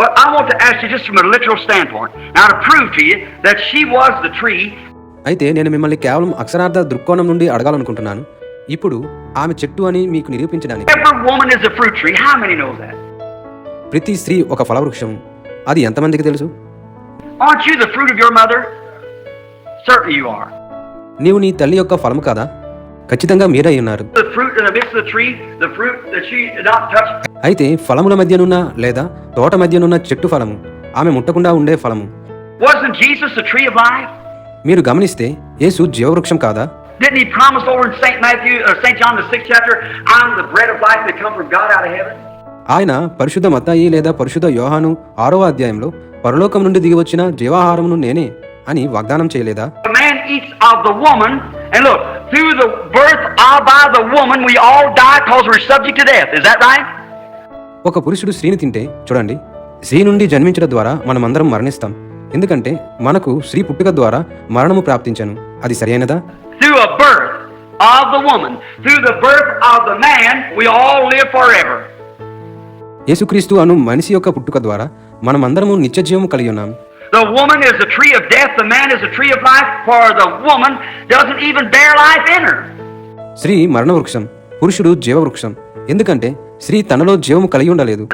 But I want to ask you just from a literal standpoint, now to prove to you that she was the tree. అయితే నేను మిమ్మల్ని కేవలం అక్షరార్థ దృక్కోణం నుండి అడగాలనుకుంటున్నాను. ఇప్పుడు ఆమె చెట్టు అని మీకు నిరూపించడానికి ప్రతి స్త్రీ ఒక ఫలవృక్షం. అది ఎంతమందికి తెలుసు? నీవు నీ తల్లి యొక్క ఫలం కాదా? ఖచ్చితంగా మీరై ఉన్నారు. అయితే ఫలముల మధ్యనున్న లేదా తోట మధ్యనున్న చెట్టు ఫలము ఆమె ముట్టకుండా ఉండే ఫలము. మీరు గమనిస్తే యేసు జీవవృక్షం కాదా? ఆయన పరిశుద్ధ మతాయి లేదా పరిశుద్ధ యోహాను ఆరో అధ్యాయంలో పరలోకం నుండి దిగి వచ్చిన జీవాహారమును నేనే అని వాగ్దానం చేయలేదా? ఒక పురుషుడు స్త్రీని తింటే చూడండి స్త్రీ నుండి జన్మించడం ద్వారా మనమందరం మరణిస్తాం ఎందుకంటే మనకు స్త్రీ పుట్టుక ద్వారా మరణము ప్రాప్తించను అది సరైనదా. యేసుక్రీస్తు అను మనిషి యొక్క పుట్టుక ద్వారా మనమందరము నిత్యజీవము కలిగి ఉన్నాం The woman is a tree of death, the man is a tree of life, for the woman doesn't even bear life in her. స్త్రీ మరణ వృక్షం పురుషుడు జీవవృక్షం ఎందుకంటే స్త్రీ తనలో జీవము కలిగి ఉండలేదు.